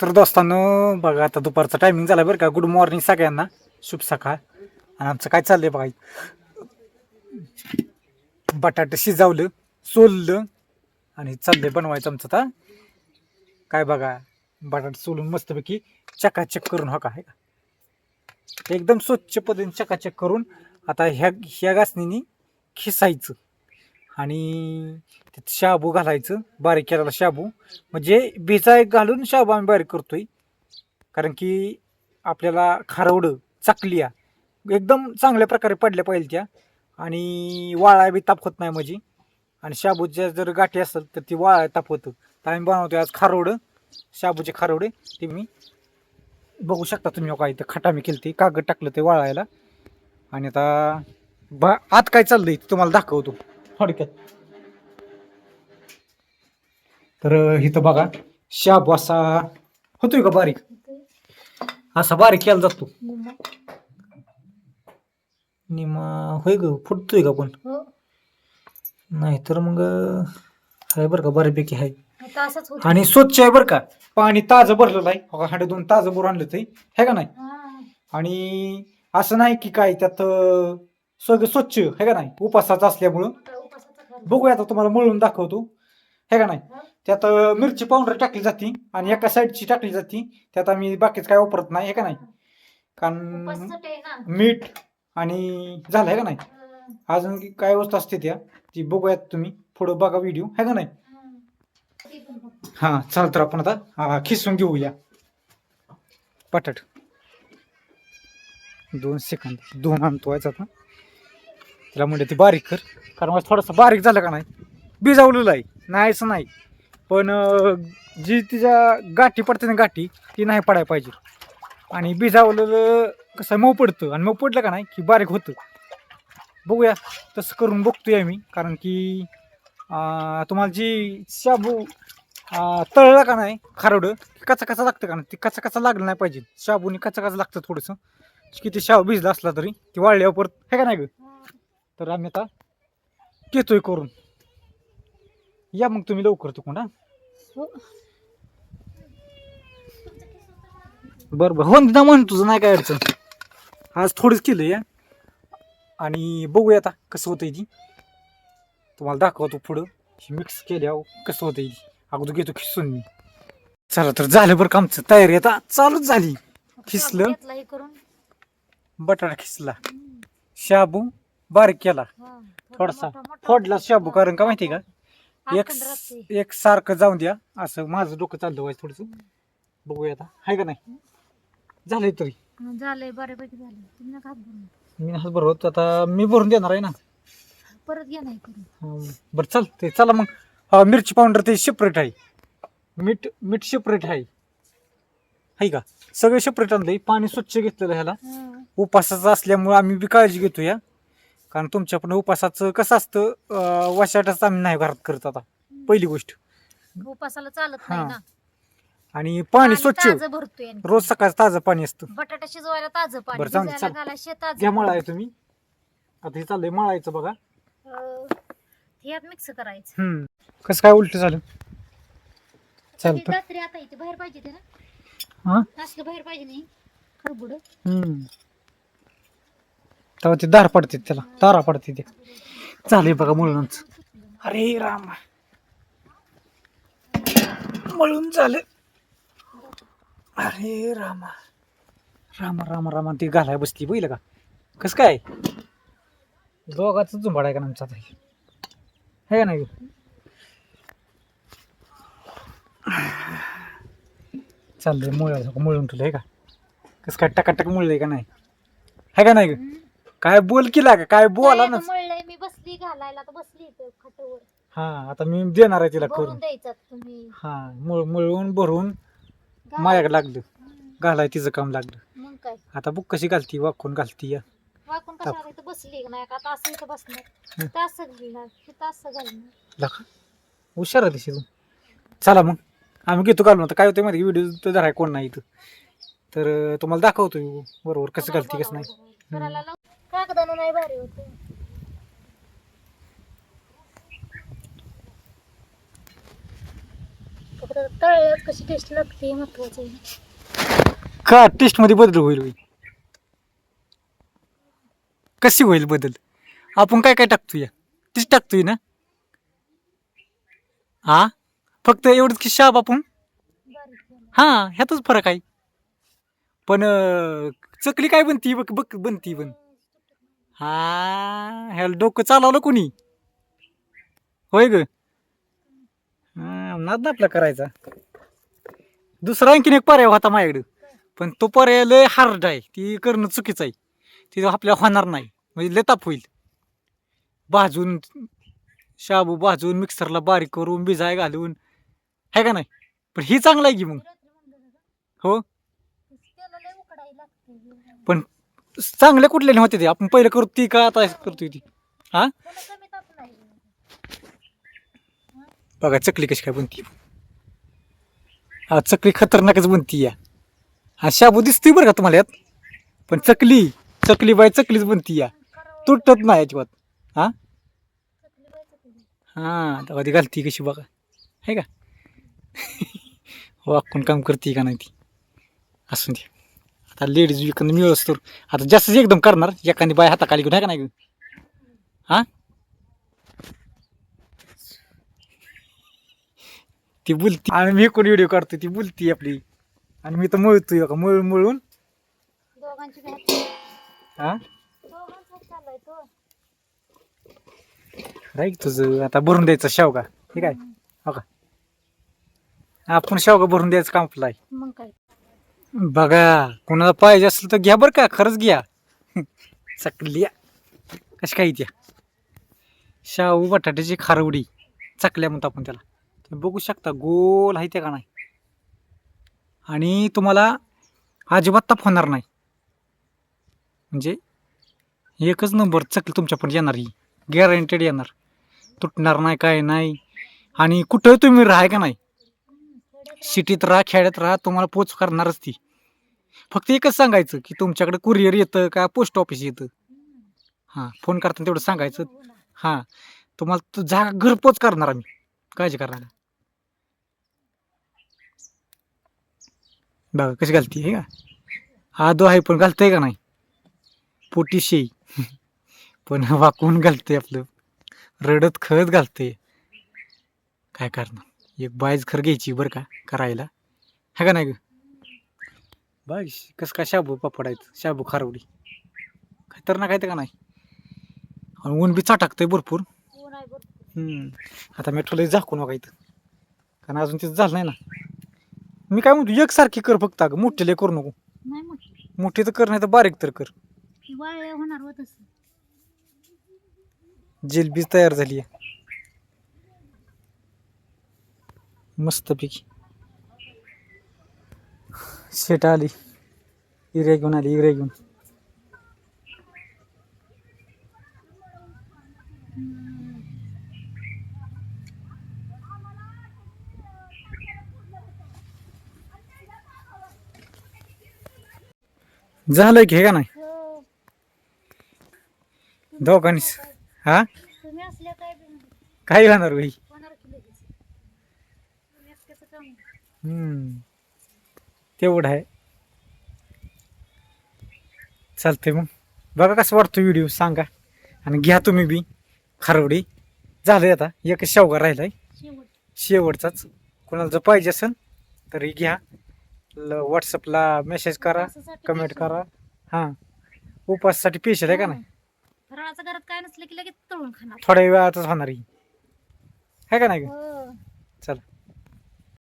तर दोस्तांनो बघा आता दुपारचा टायमिंग झाला बरं का. गुड मॉर्निंग सगळ्यांना. शुभ सकाळ. आणि आमचं काय चाललंय बघा. बटाटे शिजवलं सोललं आणि चाललंय बनवायचं आमचं आता. काय बघा बटाटे सोलून मस्तपैकी चकाचक करून हो का का? एकदम स्वच्छ पद्धतीने चकाचक करून आता ह्या ह्या गासणीनी खिसायचं. आणि त्यात शाबू घालायचं बारीक केलेला शाबू. म्हणजे भिजा एक घालून शाबू आम्ही बारीक करतोय. कारण की आपल्याला खारवडं चाकलिया एकदम चांगल्या प्रकारे पडल्या पाहिजे त्या. आणि वाळा बी ताप होत नाही म्हणजे. आणि शाबूच्या जर गाठी असेल तर ती वाळा ताप होतं. तर आम्ही बनवतोय आज खारवडं शाबूचे खारवडे. ते मी बघू शकता तुम्ही काय इथं खटा मी केली कागद टाकलं ते वाळायला. आणि आता बा आत काय चाललंय आहे तुम्हाला दाखवतो. थोडक्यात. तर इथं बघा शाबू असा होतोय का बारीक? असा बारीक केला जातो. निमा होय ग फुटतोय का पण? हो. नाही तर मग आहे बरं का बऱ्यापैकी आहे आणि स्वच्छ आहे बरं का. पाणी ताजं भरलेलं आहे बघा हाडे दोन ताजं भरून आणलं ते. है का नाही? आणि असं नाही की काय त्यात सगळं स्वच्छ है का नाही? उपासाचं असल्यामुळं बघूया आता तुम्हाला मळून दाखवतो. हे का नाही? त्यात मिरची पावडर टाकली जाते आणि एका साईडची टाकली जाते. त्यात आम्ही बाकीच काय वापरत नाही हे का नाही? कारण मीठ आणि झालं आहे का नाही? अजून काय वस्तू असते त्या ती बघूयात तुम्ही. पुढं बघा व्हिडिओ आहे का नाही? हां चाल तर आपण आता हा, खिसून घेऊया. बटाट दोन सेकंद. दोन आणतो व्हायचं आता. तिला म्हणलं ती बारीक कर. कारण मला थोडंसं बारीक झालं का नाही बिजावलेलं आहे. नाहीच नाही. पण जी तिच्या गाठी पडते ना गाठी ती नाही पडायला पाहिजे. आणि बिजावलेलं कसं मऊ पडतं. आणि मऊ पडलं का नाही की बारीक होतं. बघूया. तसं करून बघतोय आम्ही. कारण की तुम्हाला जी शाबू तळलं का नाही खारवडं कचा कचा लागतं का नाही? ती कचा कचा लागलं नाही पाहिजे. शाबूने कचा कचा लागतं थोडंसं. किती शाबू भिजला असला तरी ती वाळल्यावर परत हे का नाही गं? तर आम्ही आता घेतोय करून. या मग तुम्ही लवकर तिकडून हा. बरं बरं. हो ना म्हण तुझं नाही काय अडचण. आज थोडंच केलं या आणि बघूया आता कसं होतंय ती. तुम्हाला दाखवतो पुढं. मिक्स केल्यावर कसं होतंय ती. अगोदर घेतो खिसून मी. चला तर झालं बरं का आमचं तयारी. आता चालूच झाली. खिसलं. हे बटाटा खिसला. शाबू. बारीक केला. हा, थोडासा मोठा- मोठा फोडला. शाबू कारण का माहिती का? एक राहते. एक सारखं जाऊन द्या. असं माझं डोकं चाललं व्हायचं थोडंसं. बघूया आता. आहे का नाही? झालंय तरी. हा, झालंय बऱ्यापैकी झालंय. तुम्ही नका हात भरून मी हात भरवत. आता मी भरून देणार आहे ना? परत घ्या नाही करून. हं, बरं चल ते चला मग. हा, मिरची पावडर ते सेपरेट आहे. मीठ मीठ सेपरेट आहे. आहे का? सगळे सेपरेट आणलंय. पाणी स्वच्छ घेतलेलं ह्याला. हा. उपासाचं असल्यामुळं आम्ही बी काळजी घेतो या कारण तुमच्या पण उपासाचं कसं असतं वाशाटाचं आम्ही नाही घरात करत आता. पहिली गोष्ट. उपासाला चालत नाही हा. ना. आणि पाणी स्वच्छ. ताजं भरतोय आणखी. रोज सकाळचं ताजं पाणी असतं. बटाटा शिजवायला ताजं पाणी बरं, भिजायला ताजं घ्या पाणी. मळाय तुम्ही. आता हे चाललंय मळायचं बघा. ह्यात मिक्स करायचं. हम्म. कसं काय उलट झालं? चालतं. रात्री आता इथे बाहेर पाहिजे ते ना. हा? बाहेर पाहिजे नाही. खरबुड हम्म. तेव्हा ते दार पडते त्याला तारा पडते ते. चालेल बघा मळूनच. अरे राम. मळून झालं. अरे रामा. रामा रामा रामा ती घालाय बसली बघितलं का. कसं काय? दोघाच झुंबाड आहे का आमचा हे? का नाही? चाललंय मुळ मळून ठेवलं आहे का? कसं काय टकाटक मुळलंय का नाही? है का नाही ग? काय बोल का काय बोला ना मळलंय मी बसली घालायला तर बसली इथं खटवर. हा आता मी देणार आहे तिला भरून करून. द्यायचं तुम्ही. हा मुळ मुळवून भरून. मायाकडे लागलं. हम्म. घालाय तिचं काम लागलं. मग काय? आता बुक कशी घालती वाकून घालती या. वाकून कशाला इथं बसली? का नाही का आता असं इथं बसणार. तास घालणार तास घालणार. लका हुशार आहे तशी तू. चला मग आम्ही घेतो घालून. आता काय होतं माहिती व्हिडिओ तर धराय कोण नाही इथं. तर अं, तुम्हाला दाखवतो बरोबर कसं घालती कसं नाही. कागदानं नाही भारी होत. कशी टेस्ट लागते हे महत्वाचं आहे. का? टेस्टमध्ये बदल होईल होईल कशी होईल बदल? आपण काय काय टाकतोय? या तीच टाकतोय ना? हा फक्त एवढंच की शाब आपण. हा ह्यातच फरक आहे. पण अं, चकली काय बनती? बघ बघ बनती बन हा ह्याला डोकं चालवलं कोणी? होय ग. नाद ना आपला करायचा. दुसरा आणखीन एक पर्याय होता माझ्याकडं. पण तो पर्याय लय हार्ड आहे. ती करणं चुकीचं आहे. ती आपल्याला होणार नाही म्हणजे लय ताप होईल. भाजून शाबू भाजून मिक्सरला बारीक करून भिजाय घालून. आहे का नाही? पण ही चांगलं आहे की मग. हो. पण चांगले कुठले होते ते आपण पहिलं करू ती का आता करतोय ती? हा? बघा चकली कशी काय बनती. हा चकली खतरनाकच बनती या. हा शाबू दिसतोय बरं का तुम्हाला यात? पण चकली चकली बाय चकलीच बनती या. तुटत नाही अजिबात. हा? हां हा तेव्हा ती घालती कशी बघा. आहे का? वाकून काम करते का नाही ती? असून दे. आता लेडीज विकत मिळस तर आता जास्त एकदम करणार एखादी बाय हाताखाली घेऊन आहे का नाही घेऊन? हा? ती बोलती. आणि मी कोण व्हिडिओ काढतो ती बोलती आपली. आणि मी तर मळतोय का मळून. मळून हा? दोघांचा हात चाललाय तो. राईट तुझं आता भरून द्यायचं शेवगा. ठीक आहे? हो का? आपण शेवगा भरून द्यायचं काम आपलं आहे. मग काय? बघा कोणाला पाहिजे असेल तर घ्या बरं का खरंच घ्या. चकल्या. कशी काय त्या? शाहू बटाट्याची खारवडी. चकल्या म्हणतो आपण त्याला. तुम्ही बघू शकता गोल आहे त्या का नाही. आणि तुम्हाला अजिबात ताप होणार नाही. म्हणजे एकच नंबर चकली तुमच्यापर्यंत येणार ही. गॅरंटेड येणार. तुटणार नाही काय नाही. आणि कुठंही तुम्ही राहाय का नाही? सिटीत राहा खेड्यात राहा तुम्हाला पोच करणारच ती. फक्त एकच सांगायचं की तुमच्याकडे कुरिअर येतं का पोस्ट ऑफिस येतं? हां फोन करताना तेवढं सांगायचं. हां तुम्हाला जा जागा घरपोच करणार आम्ही. काळजी करणार बघा कशी घालती हे का? आदो आहे पण घालतंय का नाही? पोटी शेई. पण वाकून घालतंय आपलं. रडत खत घालतंय. काय करणार? एक बायच खर घ्यायची बरं का करायला. है का नाही ग? बाय कसं काय शाबू पापडायचं शाबू खारवडी. खतरनाक आहे ते का नाही? आणि ऊन बी चाटाकतंय भरपूर. हम्म. आता मेट्रोला झाकून बघा इथं. कारण अजून तिथं झालं नाही ना. मी काय म्हणतो एकसारखी कर फक्त अगं. मोठे लय करू नको. नाही मोठी. तर कर नाही तर बारीक तर कर. वाळल्या होणार होत जिलबीज तयार झाली आहे. मस्तपैकी. शेट आली. इऱ्या घेऊन आली इऱ्या घेऊन. झालं की हे का नाही? हो. दोघांनीच हा? तुम्ही असल्या काय बी म्हणा. काय होणार होई होणार की लगेच तुम्ही एकट्याचं काम आहे. हम्म. तेवढं आहे. चालतंय मग. बघा कसं वाटतो व्हिडिओ सांगा. आणि घ्या तुम्ही बी खारवडी झालंय आता एक शेवगा राहिलाय. शेवट शेवटचाच. कोणाला जर पाहिजे असेल तरी घ्या. व्हॉट्सअपला मेसेज करा उपवासासाठी कमेंट special. करा. हां. उपाससाठी पेशल आहे का नाही? हा. फराळाचं घरात काय नसलं की लगेच तळून खाणार. थोड्या वेळातच होणार ही आहे का नाही? हो.